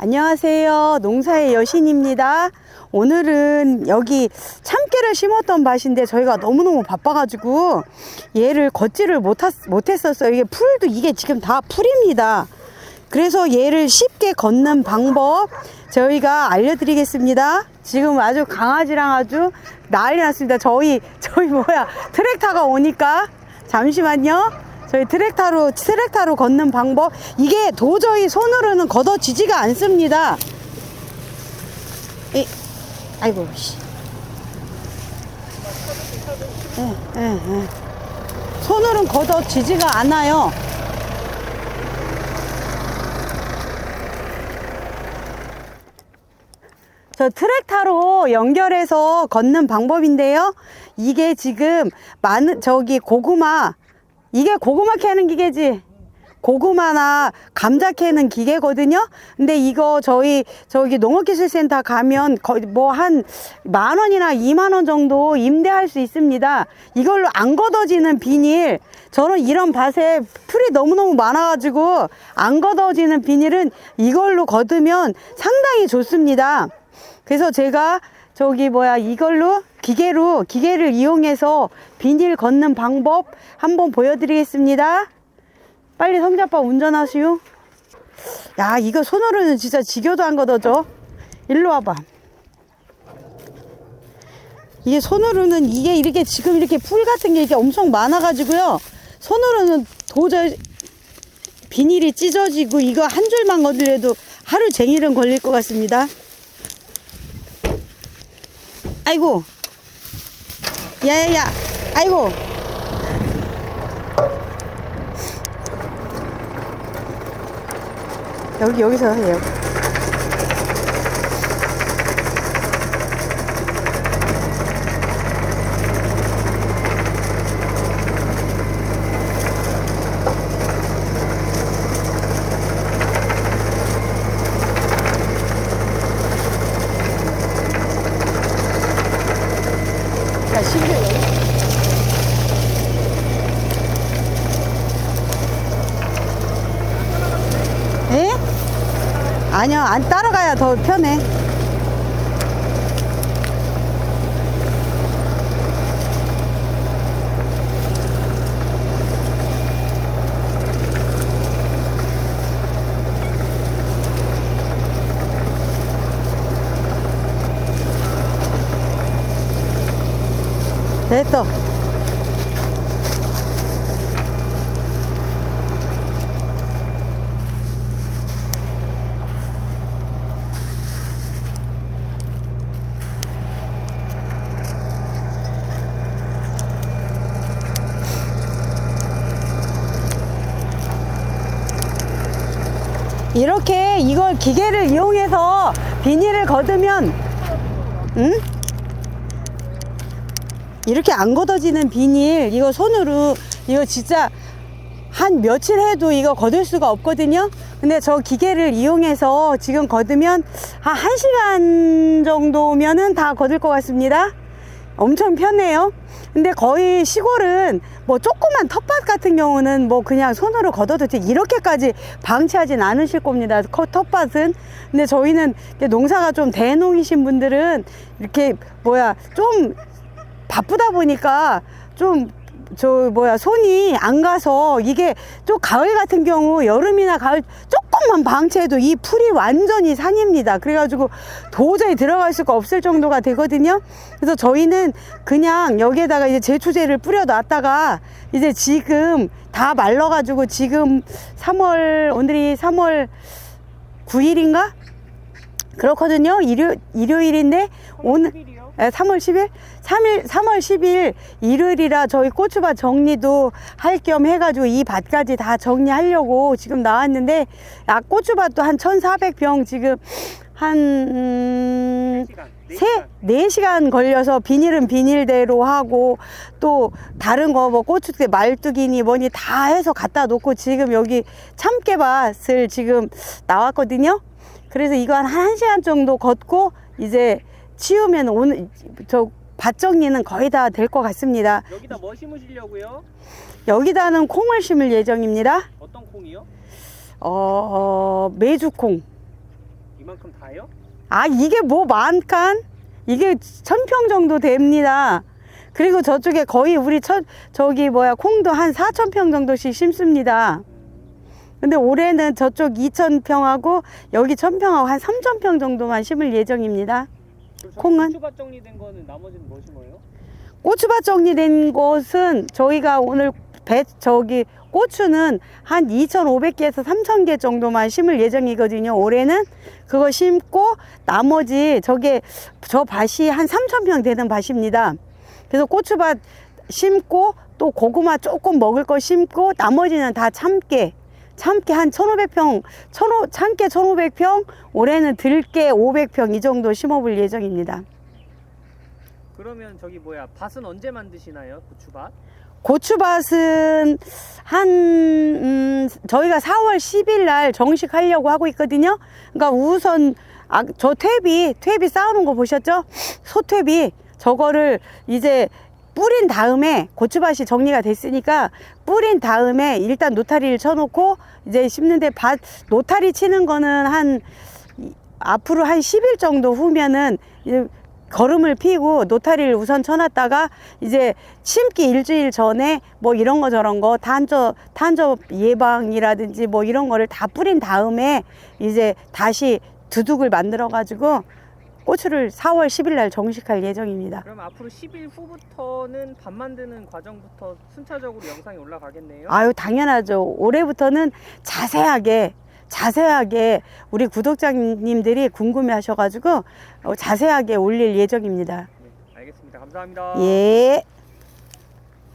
안녕하세요. 농사의 여신입니다. 오늘은 여기 참깨를 심었던 밭인데 저희가 너무너무 바빠가지고 얘를 걷지를 못했었어요. 이게 풀도 이게 지금 다 풀입니다. 그래서 얘를 쉽게 걷는 방법 저희가 알려드리겠습니다. 지금 아주 강아지랑 아주 난리 났습니다. 저희, 저희 뭐야, 트랙터가 오니까 잠시만요. 저희 트랙터로 트랙터로 걷는 방법 이게 도저히 손으로는 걷어지지가 않습니다. 이, 아이고 씨. 예, 예, 예. 손으로는 걷어지지가 않아요. 저 트랙터로 연결해서 걷는 방법인데요. 이게 지금 많은 저기 고구마 이게 고구마 캐는 기계지. 고구마나 감자 캐는 기계거든요. 근데 이거 저희 저기 농업기술센터 가면 거의 뭐 한 만 원이나 이만 원 정도 임대할 수 있습니다. 이걸로 안 걷어지는 비닐. 저는 이런 밭에 풀이 너무너무 많아가지고 안 걷어지는 비닐은 이걸로 걷으면 상당히 좋습니다. 그래서 제가 저기 뭐야 이걸로 기계로 기계를 이용해서 비닐 걷는 방법 한번 보여드리겠습니다. 빨리 성자빠 운전하시오. 야 이거 손으로는 진짜 지겨도 안 걷어져. 일로 와봐. 이게 손으로는 이게 이렇게 지금 이렇게 풀 같은 게 이렇게 엄청 많아 가지고요. 손으로는 도저히 비닐이 찢어지고 이거 한 줄만 걷으려도 하루 종일은 걸릴 것 같습니다. 아이고. 야야야. 아이고. 여기 여기서 해요. 야, 신기해. 에? 아니요, 안 따라가야 더 편해. 됐어. 이렇게 이걸 기계를 이용해서 비닐을 걷으면 응? 이렇게 안 걷어지는 비닐 이거 손으로 이거 진짜 한 며칠 해도 이거 걷을 수가 없거든요? 근데 저 기계를 이용해서 지금 걷으면 한 1시간 정도면은 다 걷을 것 같습니다. 엄청 편해요 근데 거의 시골은 뭐 조그만 텃밭 같은 경우는 뭐 그냥 손으로 걷어도 돼 이렇게까지 방치하진 않으실 겁니다. 커- 텃밭은. 근데 저희는 농사가 좀 대농이신 분들은 이렇게 뭐야 좀 바쁘다 보니까 좀 저 뭐야 손이 안 가서 이게 좀 가을 같은 경우 여름이나 가을 조금만 방치해도 이 풀이 완전히 산입니다. 그래가지고 도저히 들어갈 수가 없을 정도가 되거든요. 그래서 저희는 그냥 여기에다가 이제 제초제를 뿌려 놨다가 이제 지금 다 말라가지고 지금 3월 오늘이 3월 9일인가 그렇거든요 일요, 일요일인데 오늘 예, 3월 10일? 3일, 3월 10일 일요일이라 저희 고추밭 정리도 할 겸 해가지고 이 밭까지 다 정리하려고 지금 나왔는데, 아, 고추밭도 한 1,400평 지금 한, 음, 세, 네시간 걸려서 비닐은 비닐대로 하고 또 다른 거 뭐 고추대 말뚝이니 뭐니 다 해서 갖다 놓고 지금 여기 참깨밭을 지금 나왔거든요. 그래서 이거 한 1시간 정도 걷고 이제 치우면 오늘 저 밭 정리는 거의 다 될 것 같습니다. 여기다 뭐 심으시려고요? 여기다는 콩을 심을 예정입니다. 어떤 콩이요? 어, 어, 메주콩. 이만큼 다요? 아 이게 뭐 만칸? 이게 천 평 정도 됩니다. 그리고 저쪽에 거의 우리 천 저기 뭐야 콩도 한 사천 평 정도씩 심습니다. 근데 올해는 저쪽 2천 평하고 여기 천 평하고 한 3천 평 정도만 심을 예정입니다. 콩은? 고추밭 정리된 거는 나머지는 뭐 심어요? 고추밭 정리된 곳은 저희가 오늘 배 저기 고추는 한 2,500개에서 3,000개 정도만 심을 예정이거든요. 올해는 그거 심고 나머지 저게 저 밭이 한 3,000평 되는 밭입니다. 그래서 고추밭 심고 또 고구마 조금 먹을 거 심고 나머지는 다 참깨. 참깨 한 1,500평, 1,500, 참깨 1,500평, 올해는 들깨 500평 이 정도 심어볼 예정입니다. 그러면 저기 뭐야 밭은 언제 만드시나요? 고추밭? 고추밭은 한 음, 저희가 4월 10일 날 정식 하려고 하고 있거든요. 그러니까 우선 아, 저 퇴비 퇴비 쌓아놓은 거 보셨죠? 소퇴비 저거를 이제 뿌린 다음에 고추밭이 정리가 됐으니까 뿌린 다음에 일단 노타리를 쳐놓고 이제 심는데 밭 노타리 치는 거는 한 이- 앞으로 한 10일 정도 후면은 걸음을 피고 노타리를 우선 쳐놨다가 이제 심기 일주일 전에 뭐 이런 거 저런 거 탄저 탄저 예방이라든지 뭐 이런 거를 다 뿌린 다음에 이제 다시 두둑을 만들어 가지고 고추를 4월 10일 날 정식할 예정입니다. 그럼 앞으로 10일 후부터는 밥 만드는 과정부터 순차적으로 영상이 올라가겠네요. 아유 당연하죠. 올해부터는 자세하게 자세하게 우리 구독자님들이 궁금해 하셔가지고 어, 자세하게 올릴 예정입니다. 네, 알겠습니다. 감사합니다. 예.